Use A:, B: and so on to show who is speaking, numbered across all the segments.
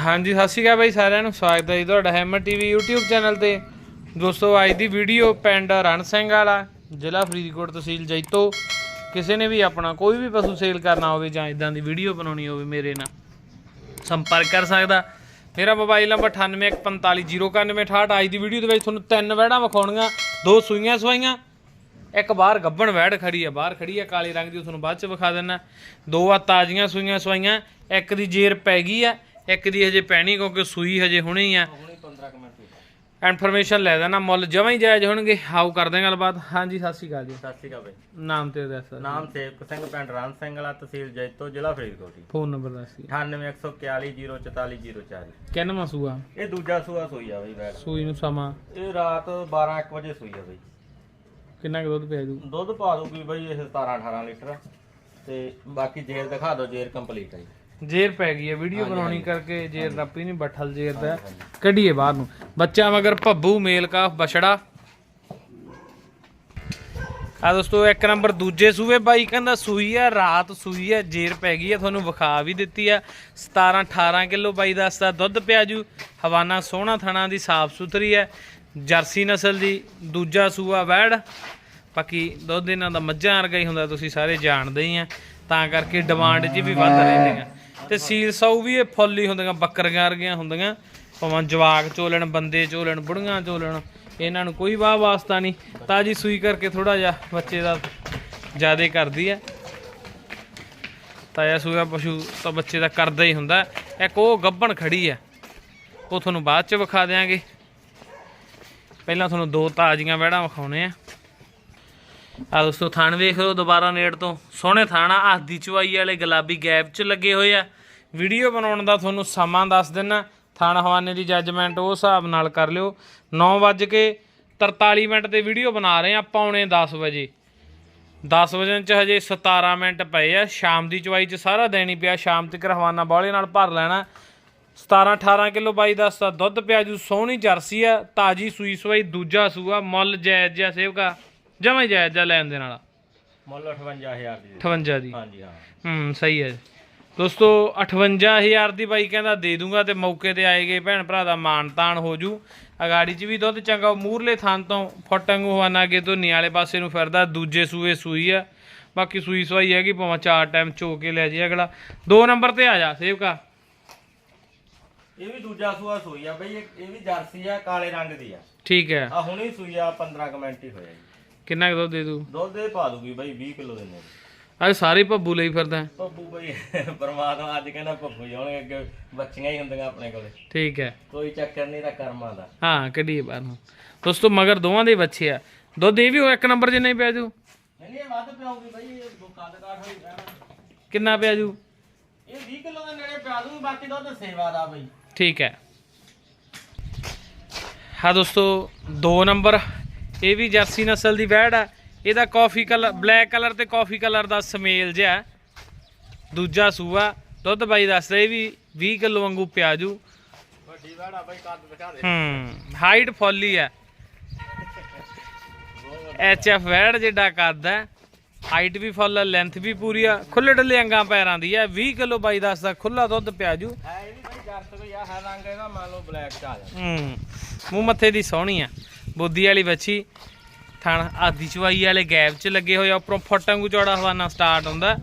A: ਹਾਂਜੀ, ਸਤਿ ਸ਼੍ਰੀ ਅਕਾਲ ਬਾਈ ਸਾਰਿਆਂ ਨੂੰ। ਸਵਾਗਤ ਹੈ ਜੀ ਤੁਹਾਡਾ ਹੈਮਰ ਟੀਵੀ YouTube ਚੈਨਲ ਤੇ। ਦੋਸਤੋ, ਅੱਜ ਦੀ ਵੀਡੀਓ ਪਿੰਡ ਰਣ ਸਿੰਘ ਵਾਲਾ, ਜ਼ਿਲ੍ਹਾ ਫਰੀਦਕੋਟ ਤਹਿਸੀਲ ਜੈਤੋ। ਕਿਸੇ ਨੇ ਵੀ ਆਪਣਾ ਕੋਈ ਵੀ ਪਸ਼ੂ ਸੇਲ ਕਰਨਾ ਹੋਵੇ ਜਾਂ ਇਦਾਂ ਦੀ ਵੀਡੀਓ ਬਣਾਉਣੀ ਹੋਵੇ ਮੇਰੇ ਨਾਲ, ਸੰਪਰਕ ਕਰ ਸਕਦਾ। ਮੇਰਾ ਮੋਬਾਈਲ ਨੰਬਰ 9814509168 ਅੱਜ ਦੀ ਵੀਡੀਓ ਦੇ ਵਿੱਚ ਤੁਹਾਨੂੰ ਤਿੰਨ ਵਹਿੜਾਂ ਵਿਖਾਉਣੀਆਂ, ਦੋ ਸੂਈਆਂ ਸਵਾਈਆਂ, ਇੱਕ ਬਾਹਰ ਗੱਬਣ ਵਹਿੜ ਖੜੀ ਆ ਬਾਹਰ ਖੜੀ ਆ ਕਾਲੇ ਰੰਗ ਦੀ ਤੁਹਾਨੂੰ ਬਾਅਦ ਚ ਵਿਖਾ ਦਿੰਨਾ ਦੋ ਆ ਤਾਜ਼ੀਆਂ ਸੂਈਆਂ ਸਵਾਈਆਂ, ਇੱਕ ਦੀ ਜੇਰ ਪੈ ਗਈ ਆ ਇੱਕ ਦੀ ਹਜੇ ਪੈਣੀ ਕਿਉਂਕਿ ਸੂਈ ਹਜੇ ਹੁਣੇ ਹੀ ਆ।
B: ਹੁਣੇ 15 ਮਿੰਟ ਹੋਏ।
A: ਇਨਫੋਰਮੇਸ਼ਨ ਲੈ ਦੇਣਾ ਮੁੱਲ ਜਮਾਂ ਹੀ ਜਾਇਜ਼ ਹੋਣਗੇ। ਆਓ ਕਰਦੇ ਹਾਂ ਗੱਲਬਾਤ। ਹਾਂਜੀ ਸਤਿ ਸ਼੍ਰੀ ਅਕਾਲ ਜੀ।
B: ਸਤਿ ਸ਼੍ਰੀ ਅਕਾਲ ਬਾਈ।
A: ਨਾਮ ਤੇ ਦੱਸ
B: ਨਾਮ ਸੇਵਕ ਸਿੰਘ ਪਿੰਡ ਰਾਮ ਸਿੰਘ ਵਾਲਾ ਤਹਿਸੀਲ ਜੈਤੋ ਜ਼ਿਲ੍ਹਾ ਫਰੀਦਕੋਟ ਜੀ।
A: ਫੋਨ ਨੰਬਰ ਦੱਸ ਜੀ
B: 9814404040
A: ਕਿੰਨਵਾਂ ਸੂਆ?
B: ਇਹ ਦੂਜਾ ਸੂਆ ਸੋਈ ਆ ਬਈ ਬੈਠ।
A: ਸੂਈ ਨੂੰ ਸਮਾਂ?
B: ਇਹ ਰਾਤ 12 1 ਵਜੇ ਸੋਈ ਆ ਬਈ।
A: ਕਿੰਨਾ ਕੁ ਦੁੱਧ ਪਿਆ ਜੂ
B: ਦੁੱਧ ਪਾ ਦੂਗੀ ਬਈ ਇਹ 17 18 ਲੀਟਰ। ਤੇ ਬਾਕੀ ਜੇਰ ਦਿਖਾ ਦਿਓ ਜੇਰ ਕੰਪਲੀਟ ਹੈ ਜੀ।
A: ਜੇਰ ਪੈ ਗਈ ਹੈ ਵੀਡੀਓ ਬਣਾਉਣੀ ਕਰਕੇ ਜੇਰ ਰੱਪੀ ਨਹੀਂ ਬੱਠਲ ਜੇਰ ਦਾ। ਕੱਢੀਏ ਬਾਹਰ ਨੂੰ। ਬੱਚਾ ਮਗਰ ਭੱਬੂ ਮੇਲ ਕਾਫ ਬਛੜਾ। ਆ ਦੋਸਤੋ ਇੱਕ ਨੰਬਰ ਦੂਜੇ ਸੂਏ ਬਾਈ ਕਹਿੰਦਾ ਸੂਈ ਆ ਰਾਤ ਸੂਈ ਆ ਜੇਰ ਪੈ ਗਈ ਆ ਤੁਹਾਨੂੰ ਵਿਖਾ ਵੀ ਦਿੱਤੀ ਆ। 17 18 ਕਿਲੋ ਬਾਈ ਦੱਸਦਾ ਦੁੱਧ ਪਿਆ ਜੂ ਹਵਾਨਾ ਸੋਹਣਾ ਥਣਾ ਦੀ ਸਾਫ਼ ਸੁਥਰੀ ਹੈ ਜਰਸੀ ਨਸਲ ਦੀ ਦੂਜਾ ਸੂਆ ਵੈੜ। ਬਾਕੀ ਦੁੱਧ ਇਹਨਾਂ ਦਾ ਮੱਝਾਂ ਵਰਗਾ ਹੀ ਹੁੰਦਾ ਤੁਸੀਂ ਸਾਰੇ ਜਾਣਦੇ ਹੀ ਆ। ਤਾਂ ਕਰਕੇ ਡਿਮਾਂਡ 'ਚ ਵੀ ਵੱਧ ਰਹਿੰਦੀਆਂ ਤੇ ਸੀਲ ਸਾਊ ਵੀ ਇਹ ਫੁੱਲ ਹੀ ਹੁੰਦੀਆਂ, ਬੱਕਰੀਆਂ ਵਰਗੀਆਂ ਹੁੰਦੀਆਂ। ਭਾਵੇਂ ਜਵਾਕ ਚੋਲਣ, ਬੰਦੇ ਚੋਲਣ, ਬੁੜੀਆਂ ਚੋਲਣ, ਇਹਨਾਂ ਨੂੰ ਕੋਈ ਵਾਹ ਵਾਸਤਾ ਨਹੀਂ। ਤਾਜੀ ਸੂਈ ਕਰਕੇ ਥੋੜਾ ਜਿਹਾ ਬੱਚੇ ਦਾ ਜ਼ਿਆਦੇ ਕਰਦੀ ਹੈ। ਤਾਇਆ ਸੂਆ ਪਸ਼ੂ ਤਾਂ ਬੱਚੇ ਦਾ ਕਰਦਾ ਹੀ ਹੁੰਦਾ। ਇੱਕ ਉਹ ਗੱਭਣ ਖੜੀ ਹੈ। ਉਹ ਤੁਹਾਨੂੰ ਬਾਅਦ ਚ ਵਿਖਾ ਦਿਆਂਗੇ। ਪਹਿਲਾਂ ਤੁਹਾਨੂੰ ਦੋ ਤਾਜ਼ੀਆਂ ਵਹਿੜਾਂ ਵਿਖਾਉਣੇ ਆ। ਆ ਦੋਸਤੋ, ਥਣ ਵੇਖ ਲਓ ਦੁਬਾਰਾ ਨੇੜ ਤੋਂ। ਸੋਹਣੇ ਥਾਣਾ ਹੱਥ ਦੀ ਚਵਾਈ ਵਾਲੇ ਗੁਲਾਬੀ ਗੈਪ 'ਚ ਲੱਗੇ ਹੋਏ ਆ। ਵੀਡੀਓ ਬਣਾਉਣ ਦਾ ਤੁਹਾਨੂੰ ਸਮਾਂ ਦੱਸ ਦਿੰਨਾ। ਥਣ ਹਵਾਨੇ ਦੀ ਜੱਜਮੈਂਟ ਉਹ ਹਿਸਾਬ ਨਾਲ ਕਰ ਲਿਓ। 9:43 ਮਿੰਟ ਤੇ ਵੀਡੀਓ ਬਣਾ ਰਹੇ ਆ ਪੌਣੇ 10 ਵਜੇ। 10 ਵਜੇ ਚ ਹਜੇ 17 ਮਿੰਟ ਪਏ ਆ। ਸ਼ਾਮ ਦੀ ਚਵਾਈ ਚ ਸਾਰਾ ਦਿਨ ਹੀ ਪਿਆ। ਸ਼ਾਮ ਤੱਕ ਹਵਾਨਾ ਬਾਲੇ ਨਾਲ ਭਰ ਲੈਣਾ। 17 18 ਕਿਲੋ ਬਾਈ ਦਾ ਦਾ ਦੁੱਧ ਪਿਆ ਜੂ ਸੋਹਣੀ ਜਰਸੀ ਆ, ਤਾਜੀ ਸੂਈ ਸਵਾਈ, ਦੂਜਾ ਸੂਆ, ਮੁੱਲ ਜਾਇਜ਼ ਜਿਹਾ ਸੇਵਕਾ। ਜਮਾਂ ਹੀ ਜਾਇਜ਼ ਜਿਹਾ ਲੈਣ ਦੇ ਨਾਲ
B: ਮੁੱਲ 58000 ਦੀ
A: 58 ਦੀ।
B: ਹਾਂਜੀ ਹਾਂ।
A: ਹੂੰ ਸਹੀ ਹੈ। ਦੋਸਤੋ 58000 ਦੀ ਬਾਈ ਕਹਿੰਦਾ ਦੇ ਦੂੰਗਾ ਤੇ ਮੌਕੇ ਤੇ ਆਏਗੇ ਭੈਣ ਭਰਾ ਦਾ ਮਾਣ ਤਾਣ ਹੋ ਜੂ। ਅਗਾੜੀ 'ਚ ਵੀ ਦੁੱਧ ਚੰਗਾ ਮੂਰਲੇ ਥਾਂ ਤੋਂ ਫਟੰਗ ਹਵਾਨਾ ਅੱਗੇ ਤੋਂ ਨੀ ਵਾਲੇ ਪਾਸੇ ਨੂੰ ਫਿਰਦਾ ਦੂਜੇ ਸੂਏ ਸੂਈ ਆ। ਬਾਕੀ ਸੂਈ ਸਵਾਈ ਹੈਗੀ ਭਾਵੇਂ ਚਾਰ ਟਾਈਮ ਚੋ ਕੇ ਲੈ ਜੇ ਅਗਲਾ। ਦੋ ਨੰਬਰ ਤੇ ਆ ਜਾ ਸੇਵਕਾ।
B: ਇਹ ਵੀ ਦੂਜਾ ਸੂਆ ਸੋਈ ਆ ਬਈ ਇਹ ਵੀ ਜਰਸੀ ਆ ਕਾਲੇ ਰੰਗ ਦੀ ਆ।
A: ਠੀਕ ਹੈ।
B: ਆ ਹੁਣੀ ਸੂਈ ਆ 15 ਕੁ ਮਿੰਟ ਹੀ ਹੋਇਆ ਜੀ।
A: ਕਿੰਨਾ ਕੁ ਦੁੱਧ ਦੇ ਦੂ?
B: ਦੁੱਧ ਇਹ ਪਾ ਦੂਗੀ ਬਈ 20 ਕਿਲੋ ਦਿੰਦੇ
A: ਅੱਜ ਸਾਰੇ ਭੱਬੂ ਲਈ ਫਿਰਦਾ।
B: ਪੱਪੂ ਬਈ ਪਰਮਾਤਮਾ ਅੱਜ ਕਹਿੰਦਾ ਪੱਪੂ ਹੀ ਹੋਣਗੇ ਅੱਗੇ ਬੱਚੀਆਂ ਹੀ ਹੁੰਦੀਆਂ ਆਪਣੇ ਕੋਲੇ।
A: ਠੀਕ ਹੈ।
B: ਕੋਈ ਚੱਕਰ ਨਹੀਂ ਦਾ ਕਰਮਾਂ ਦਾ।
A: ਹਾਂ ਕੱਢੀਏ ਬਾਹਰ ਨੂੰ। ਦੋਸਤੋ ਮਗਰ ਦੋਵਾਂ ਦੇ ਬੱਚੇ ਆ। ਦੁੱਧ ਇਹ ਵੀ ਉਹ ਇੱਕ ਨੰਬਰ ਜਿੰਨਾ ਹੀ ਪਿਆ ਜੂ।
B: ਨਹੀਂ ਨਹੀਂ ਇਹ ਵੱਧ ਪਿਆਉਗੀ ਬਈ ਇਹ ਦੋ ਕੱਦ ਕਾਠ ਹੋਈ ਰਹਿਣਾ
A: ਕਿੰਨਾ ਪਿਆ ਜੂ?
B: ਇਹ 20 ਕਿਲੋ ਦੇ ਨੇੜੇ ਪਿਆ ਦੂਗੀ ਬਾਕੀ ਦੁੱਧ ਸੇਵਾ ਦਾ ਬਈ।
A: ਠੀਕ ਹੈ। ਹਾਂ ਦੋਸਤੋ 2 ਨੰਬਰ ਇਹ ਵੀ ਜਰਸੀ ਨਸਲ ਦੀ ਵੈੜ ਆ ਇਹਦਾ ਕਾਫੀ ਕਲਰ ਬਲੈਕ ਕਲਰ ਤੇ ਕਾਫੀ ਕਲਰ ਦਾ ਸਮੇਲ ਜਿਹਾ ਹੈ। ਦੂਜਾ ਸੂਆ ਦੁੱਧ ਬਾਈ ਦੱਸਦਾ ਇਹ ਵੀ 20 ਕਿਲੋ ਵਾਂਗੂ ਪਿਆਜੂ।
B: ਵੱਡੀ ਵਾੜਾ ਬਈ ਕੱਦ ਦਿਖਾ ਦੇ।
A: ਹੂੰ ਹਾਈਟ ਫੁੱਲੀ ਹੈ ਐਚ ਐਫ ਵੈੜ ਜਿੱਡਾ ਕੱਦ ਹੈ। ਹਾਈਟ ਵੀ ਫੁੱਲ ਹੈ ਲੈਂਥ ਵੀ ਪੂਰੀ ਆ। ਖੁੱਲੇ ਡੱਲੇ ਅੰਗਾਂ ਪੈਰਾਂ ਦੀ ਹੈ। 20 ਕਿਲੋ ਬਾਈ ਦੱਸਦਾ ਖੁੱਲਾ ਦੁੱਧ ਪਿਆਜੂ।
B: ਹੈ ਇਹ ਵੀ ਬਈ ਜਰਸ ਕੋਈ ਆ ਹੈ ਰੰਗ ਇਹਦਾ ਮੰਨ ਲਓ ਬਲੈਕ ਚ ਆ ਜਾ
A: ਹੂੰ ਮੂੰਹ ਮੱਥੇ ਦੀ ਸੋਹਣੀ ਆ ਬੁੱਧੀ ਵਾਲੀ ਬੱਚੀ ਥਣ ਆਦੀ ਚਵਾਈ ਵਾਲੇ ਗੈਪ 'ਚ ਲੱਗੇ ਹੋਏ ਆ, ਉੱਪਰੋਂ ਫਟਾਂਗੂ ਚੌੜਾ ਹਵਾਨਾ ਸਟਾਰਟ ਹੁੰਦਾ।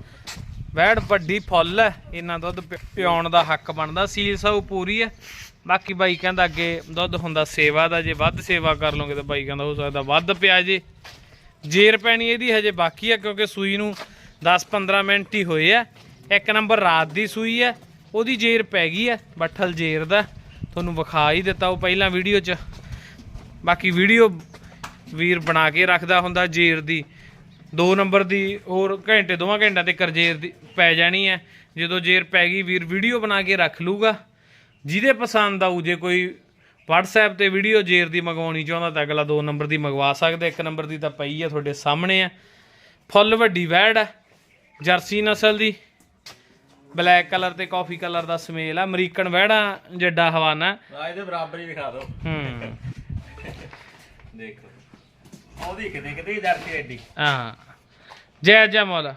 A: ਵੈੜ ਵੱਡੀ ਫੁੱਲ ਹੈ ਇਹਨਾਂ ਦੁੱਧ ਪਿ- ਪਿਆਉਣ ਦਾ ਹੱਕ ਬਣਦਾ, ਸੀਲ ਸਭ ਪੂਰੀ ਹੈ ਬਾਕੀ ਬਾਈ ਕਹਿੰਦਾ ਅੱਗੇ ਦੁੱਧ ਹੁੰਦਾ ਸੇਵਾ ਦਾ, ਜੇ ਵੱਧ ਸੇਵਾ ਕਰ ਲਓਗੇ ਤਾਂ ਬਾਈ ਕਹਿੰਦਾ ਹੋ ਸਕਦਾ ਵੱਧ ਪਿਆ ਜੇ ਜੇਰ ਪੈਣੀ ਇਹਦੀ ਹਜੇ ਬਾਕੀ ਹੈ ਕਿਉਂਕਿ ਸੂਈ ਨੂੰ 10-15 ਮਿੰਟ ਹੀ ਹੋਏ ਆ। ਇੱਕ ਨੰਬਰ ਰਾਤ ਦੀ ਸੂਈ ਹੈ ਉਹਦੀ ਜੇਰ ਪੈ ਗਈ ਹੈ ਬੱਠਲ ਜੇਰ ਦਾ। ਤੁਹਾਨੂੰ ਵਿਖਾ ਹੀ ਦਿੱਤਾ ਉਹ ਪਹਿਲਾਂ ਵੀਡੀਓ 'ਚ। ਬਾਕੀ ਵੀਡੀਓ ਵੀਰ ਬਣਾ ਕੇ ਰੱਖਦਾ ਹੁੰਦਾ ਜੇਰ ਦੀ। 2 ਨੰਬਰ ਦੀ ਹੋਰ ਘੰਟੇ ਦੋਵਾਂ ਘੰਟਿਆਂ ਤੇ ਕਰਜੇਰ ਦੀ ਪੈ ਜਾਣੀ ਹੈ। ਜਦੋਂ ਜੇਰ ਪੈ ਗਈ ਵੀਰ ਵੀਡੀਓ ਬਣਾ ਕੇ ਰੱਖ ਲੂਗਾ ਜਿਹਦੇ ਪਸੰਦ ਆਊ ਜੇ ਕੋਈ WhatsApp ਤੇ ਵੀਡੀਓ ਜੇਰ ਦੀ ਮੰਗਵਾਉਣੀ ਚਾਹੁੰਦਾ ਤਾਂ ਅਗਲਾ 2 ਨੰਬਰ ਦੀ ਮੰਗਵਾ ਸਕਦਾ ਇੱਕ ਨੰਬਰ ਦੀ ਤਾਂ ਪਈ ਹੈ ਤੁਹਾਡੇ ਸਾਹਮਣੇ ਆ ਫੁੱਲ ਵੱਡੀ ਵੈੜ ਹੈ ਜਰਸੀ ਨਸਲ ਦੀ। ਬਲੈਕ ਕਲਰ ਤੇ ਕਾਫੀ ਕਲਰ ਦਾ ਸਮੇਲ ਆ ਅਮਰੀਕਨ ਵੈੜਾ ਜੱਡਾ ਹਵਾਨਾ।
B: ਆ ਇਹਦੇ ਬਰਾਬਰ ਹੀ ਦਿਖਾ ਦਿਓ।
A: ਹੂੰ।
B: ਦੇਖੋ ਉਹਦੀ ਕਿਤੇ ਕਿਤੇ ਜਰਸੀ ਐਡੀ।
A: ਹਾਂ। ਜੈ ਜੈ ਮੌਲਾ।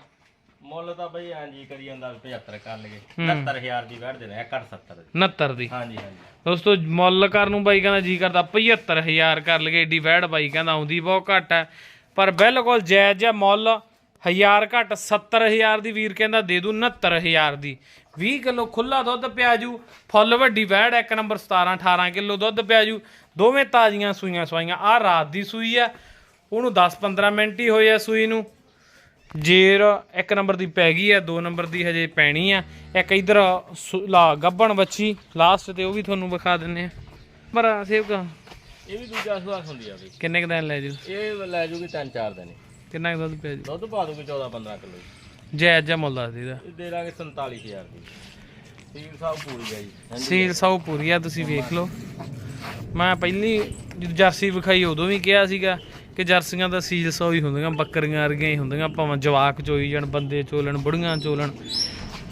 B: ਮੁੱਲ ਤਾਂ ਬਈ ਹਾਂਜੀ ਕਰੀ ਜਾਂਦਾ 75 ਕਰ ਲਈਏ। 79000 ਦੀ ਵੜ ਦੇਣਾ 170 ਦੀ।
A: 69 ਦੀ।
B: ਹਾਂਜੀ ਹਾਂਜੀ।
A: ਦੋਸਤੋ ਮੁੱਲ ਕਰਨ ਨੂੰ ਬਾਈ ਕਹਿੰਦਾ ਜੀ ਕਰਦਾ 75000 ਕਰ ਲਗੇ ਏਡੀ ਵੈੜ ਬਾਈ ਕਹਿੰਦਾ ਆਉਂਦੀ ਬਹੁਤ ਘੱਟ ਹੈ। ਪਰ ਬਿਲਕੁਲ ਜਾਇਜ਼ ਜਿਹਾ ਮੁੱਲ 1000 ਘੱਟ 70000 ਦੀ ਵੀਰ ਕਹਿੰਦਾ ਦੇ ਦੂ 69000 ਦੀ। 20 ਕਿਲੋ ਖੁੱਲਾ ਦੁੱਧ ਪਿਆਜੂ ਫੁੱਲ ਵੱਡੀ ਵੈੜ ਇੱਕ ਨੰਬਰ 17 18 ਕਿਲੋ ਦੁੱਧ ਪਿਆਜੂ ਦੋਵੇਂ ਤਾਜ਼ੀਆਂ ਸੂਈਆਂ ਸਵਾਈਆਂ। ਆ ਰਾਤ ਦੀ ਸੂਈ ਆ। ਉਹਨੂੰ 10 15 ਮਿੰਟ ਹੀ ਹੋਏ ਆ ਸੂਈ ਨੂੰ। ਜੇਰ ਇੱਕ ਨੰਬਰ ਦੀ ਪੈ ਗਈ ਆ ਦੋ ਨੰਬਰ ਦੀ ਹਜੇ ਪੈਣੀ ਆ। ਇੱਕ ਇਧਰ ਲਾ ਗੱਬਣ ਬੱਚੀ ਲਾਸਟ ਤੇ ਉਹ ਵੀ ਤੁਹਾਨੂੰ ਵਿਖਾ ਦਿੰਨੇ ਆ। ਪਰ ਸੇਵਕ।
B: ਇਹ ਵੀ ਦੂਜਾ ਸੁਆਸ ਹੁੰਦੀ ਆ ਬਈ।
A: ਕਿੰਨੇ ਕੁ ਦਿਨ ਲੈ ਜੂ?
B: ਇਹ ਲੈ ਜੂਗੀ ਤਿੰਨ ਚਾਰ ਦਿਨ
A: ਕਿੰਨਾ ਕੁ ਦੁੱਧ ਪਿਆ ਜੂ?
B: ਦੁੱਧ ਪਾ ਦੂਗੀ 14 15 ਕਿਲੋ
A: ਜੈ। ਜੈ ਮੁੱਲ ਦੱਸ ਦੀਦਾ
B: ਇਹ ਦੇ ਦਾਂਗੇ 47000 ਦੀ। ਤੀਨ ਸਾਹਿਬ ਪੂਰੀ ਆ ਜੀ ਹਾਂਜੀ।
A: ਸੀਲ ਸੌ ਪੂਰੀ ਆ ਤੁਸੀਂ ਵੇਖ ਲਓ। ਮੈਂ ਪਹਿਲੀ ਜਦੋਂ ਜਰਸੀ ਵਿਖਾਈ ਉਦੋਂ ਵੀ ਕਿਹਾ ਸੀਗਾ ਕਿ ਜਰਸੀਆਂ ਦਾ ਸੀਲ ਸੌ ਹੀ ਹੁੰਦੀਆਂ ਬੱਕਰੀਆਂ ਵਰਗੀਆਂ ਹੀ ਹੁੰਦੀਆਂ ਭਾਵੇਂ ਜਵਾਕ ਚੋਈ ਜਾਣ ਬੰਦੇ ਚੋਲਣ ਬੁੜੀਆਂ ਚੋਲਣ।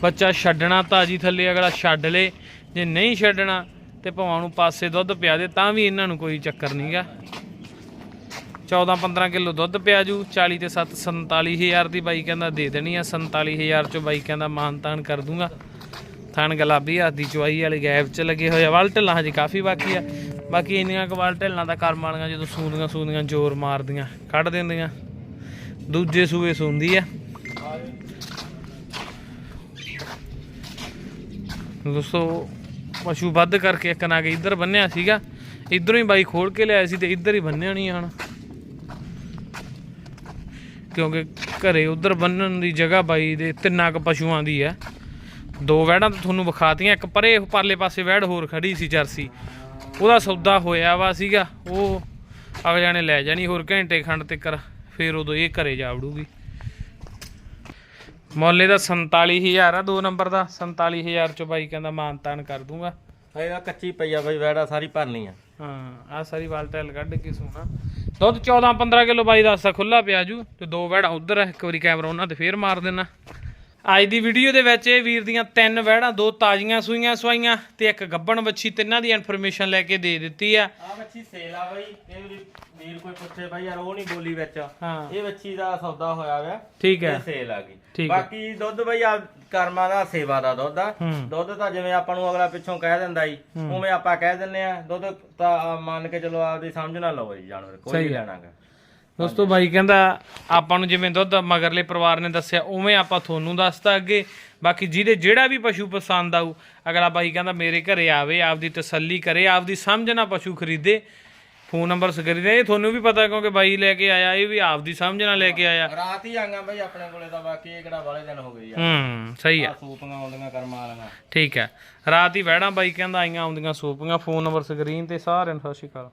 A: ਬੱਚਾ ਛੱਡਣਾ ਤਾਜੀ ਥੱਲੇ ਅਗਲਾ ਛੱਡ ਲੇ। ਜੇ ਨਹੀਂ ਛੱਡਣਾ ਤੇ ਭਾਵੇਂ ਨੂੰ ਪਾਸੇ ਦੁੱਧ ਪਿਆ ਦੇ ਤਾਂ ਵੀ ਇਹਨਾਂ ਨੂੰ ਕੋਈ ਚੱਕਰ ਨਹੀਂਗਾ 14 15 ਕਿਲੋ ਦੁੱਧ ਪਿਆ ਜੂ 40 ਤੇ 7 47000 ਦੀ ਬਾਈ ਕਹਿੰਦਾ ਦੇ ਦੇਣੀ ਆ 47000 ਚੋਂ ਬਾਈ ਕਹਿੰਦਾ ਮਾਨਤਾਨ ਕਰ ਦੂੰਗਾ। ਥਣ ਗੁਲਾਬੀ ਹੱਥ ਦੀ ਚੁਆਈ ਵਾਲੇ ਗੈਪ ਚ ਲੱਗੇ ਹੋਏ ਆ। ਵਾਲ ਢਿੱਲਾਂ ਹਜੇ ਕਾਫੀ ਬਾਕੀ ਆ। ਬਾਕੀ ਇੰਨੀਆਂ ਕੁ ਵਲ ਢਿੱਲਾਂ ਦਾ ਕਰਮ ਵਾਲੀਆਂ ਜਦੋਂ ਸੂਦੀਆਂ ਸੂਦੀਆਂ ਜ਼ੋਰ ਮਾਰਦੀਆਂ, ਕੱਢ ਦਿੰਦੀਆਂ। ਦੂਜੇ ਸੂਏ ਸੂੰਦੀ ਆ। ਦੋਸਤੋ, ਪਸ਼ੂ ਵੱਧ ਕਰਕੇ ਇੱਕ ਨਾ ਕੇ ਇੱਧਰ ਬੰਨਿਆ ਸੀਗਾ। ਇੱਧਰੋਂ ਹੀ ਬਾਈ ਖੋਲ ਕੇ ਲਿਆਇਆ ਸੀ ਤੇ ਇੱਧਰ ਹੀ ਬੰਨਿਆ ਨਹੀਂ ਹਣ। ਕਿਉਂਕਿ ਘਰੇ ਉਧਰ ਬੰਨਣ ਦੀ ਜਗ੍ਹਾ ਬਾਈ ਦੇ ਤਿੰਨਾਂ ਕੁ ਪਸ਼ੂਆਂ ਦੀ ਆ ਦੋ ਵੈੜਾਂ ਤਾਂ ਤੁਹਾਨੂੰ ਵਿਖਾਤੀਆਂ, ਇੱਕ ਪਰੇ ਪਰਲੇ ਪਾਸੇ ਵੈੜ ਹੋਰ ਖੜੀ ਸੀ ਜਰਸੀ ਉਹਦਾ ਸੌਦਾ ਹੋਇਆ ਵਾ ਸੀਗਾ, ਉਹ ਅਗਲਿਆਂ ਨੇ ਲੈ ਜਾਣੀ, ਹੋਰ ਘੰਟੇ ਖੰਡ ਤੱਕ ਫੇਰ ਉਦੋਂ ਇਹ ਘਰੇ ਜਾ ਵੜੂਗੀ। ਮੁੱਲ ਇਹਦਾ 47000 ਆ, ਦੋ ਨੰਬਰ ਦਾ 47000 ਚੋਂ ਬਾਈ ਕਹਿੰਦਾ ਮਾਨਤਾਨ ਕਰ ਦੂੰਗਾ।
B: ਇਹਦਾ ਕੱਚੀ ਪਈ ਆ ਬਈ ਵੈੜਾ ਸਾਰੀ ਭਰਨੀ ਆ।
A: ਹਾਂ ਆ ਸਾਰੀ ਵਾਲਟੈਲ ਕੱਢ ਕੇ ਸੋਣਾ ਦੁੱਧ 14 15 ਕਿਲੋ ਬਾਈ ਦੱਸਦਾ ਖੁੱਲਾ ਪਿਆ ਜੂ, ਤੇ ਦੋ ਵੈੜਾ ਉਧਰ ਇੱਕ ਵਾਰੀ ਕੈਮਰਾ ਉਹਨਾਂ ਤੇ ਫੇਰ ਮਾਰ ਦੇਣਾ। ਅੱਜ ਦੀ ਵੀਡੀਓ ਦੇ ਵਿੱਚ ਇਹ ਵੀਰ ਦੀਆਂ ਤਿੰਨ ਵੈੜਾਂ ਦੋ ਤਾਜ਼ੀਆਂ ਸੂਈਆਂ ਸਵਾਈਆਂ ਤੇ ਇੱਕ ਗੱਬਣ ਵੱਛੀ ਤਿੰਨਾਂ ਦੀ ਇਨਫੋਰਮੇਸ਼ਨ ਲੈ ਕੇ ਦੇ ਦਿੱਤੀ ਆ।
B: ਆ ਬੱਚੀ ਸੇਲ ਆ ਬਈ। ਇਹ ਵੀ ਵੀਰ ਕੋਈ ਪੁੱਛੇ ਬਈ ਯਾਰ ਉਹ ਨਹੀਂ ਬੋਲੀ ਵਿੱਚ।
A: ਹਾਂ।
B: ਇਹ ਬੱਚੀ ਦਾ ਸੌਦਾ ਹੋਇਆ ਵਾ।
A: ਠੀਕ ਹੈ।
B: ਸੇਲ ਆ ਗਈ। ਬਾਕੀ ਦੁੱਧ ਬਈ ਆ ਕਰਮਾਂ ਦਾ ਸੇਵਾ ਦਾ ਦੁੱਧ ਆ। ਦੁੱਧ ਤਾਂ ਜਿਵੇਂ ਆਪਾਂ ਨੂੰ ਅਗਲਾ ਪਿੱਛੋਂ ਕਹਿ ਦਿੰਦਾ ਜੀ ਉਵੇਂ ਆਪਾਂ ਕਹਿ ਦਿੰਨੇ ਆ। ਦੁੱਧ ਤਾਂ ਮੰਨ ਕੇ ਚਲੋ ਆਪਦੀ ਸਮਝ ਨਾ ਲਓ ਜੀ ਜਾਨਵਰ ਕੋਈ। ਲੈਣਾਗਾ।
A: ਦੋਸਤੋ ਬਾਈ ਕਹਿੰਦਾ ਆਪਾਂ ਨੂੰ ਜਿਵੇਂ ਦੁੱਧ ਮਗਰਲੇ ਪਰਿਵਾਰ ਨੇ ਦੱਸਿਆ ਉਵੇਂ ਆਪਾਂ ਤੁਹਾਨੂੰ ਦੱਸਤਾ ਅੱਗੇ। ਬਾਕੀ ਜਿਹਦੇ ਜਿਹੜਾ ਵੀ ਪਸ਼ੂ ਪਸੰਦ ਆਊ ਅਗਲਾ ਬਾਈ ਕਹਿੰਦਾ ਮੇਰੇ ਘਰੇ ਆਵੇ ਆਪਦੀ ਤਸੱਲੀ ਕਰੇ ਆਪਦੀ ਸਮਝ ਨਾਲ ਪਸ਼ੂ ਖਰੀਦੇ। ਫੋਨ ਨੰਬਰ ਸਕਰੀਦੇ ਇਹ ਤੁਹਾਨੂੰ ਵੀ ਪਤਾ ਕਿਉਂਕਿ ਬਾਈ ਲੈ ਕੇ ਆਇਆ ਇਹ ਵੀ ਆਪਦੀ ਸਮਝ ਨਾਲ ਲੈ ਕੇ ਆਇਆ।
B: ਰਾਤ ਹੀ ਆਂਗਾ ਬਈ ਆਪਣੇ ਕੋਲੇ ਤਾਂ ਬਾਕੀ ਇਹ ਕਿਹੜਾ ਵਾਲੇ ਦਿਨ ਹੋ ਗਏ ਯਾਰ।
A: ਹੂੰ ਸਹੀ ਆ।
B: ਆ ਸੂਪੀਆਂ ਆਉਂਦੀਆਂ ਕਰਮਾਂ ਵਾਲੀਆਂ।
A: ਠੀਕ ਹੈ ਰਾਤ ਹੀ ਵਹਿੜਾਂ ਬਾਈ ਕਹਿੰਦਾ ਆਈਆਂ ਆਉਂਦੀਆਂ ਸੂਪੀਆਂ। ਫੋਨ ਨੰਬਰ ਸਕਰੀਨ ਤੇ ਸਾਰਿਆਂ ਨੂੰ ਸਤਿ ਸ਼੍ਰੀ ਅਕਾਲ।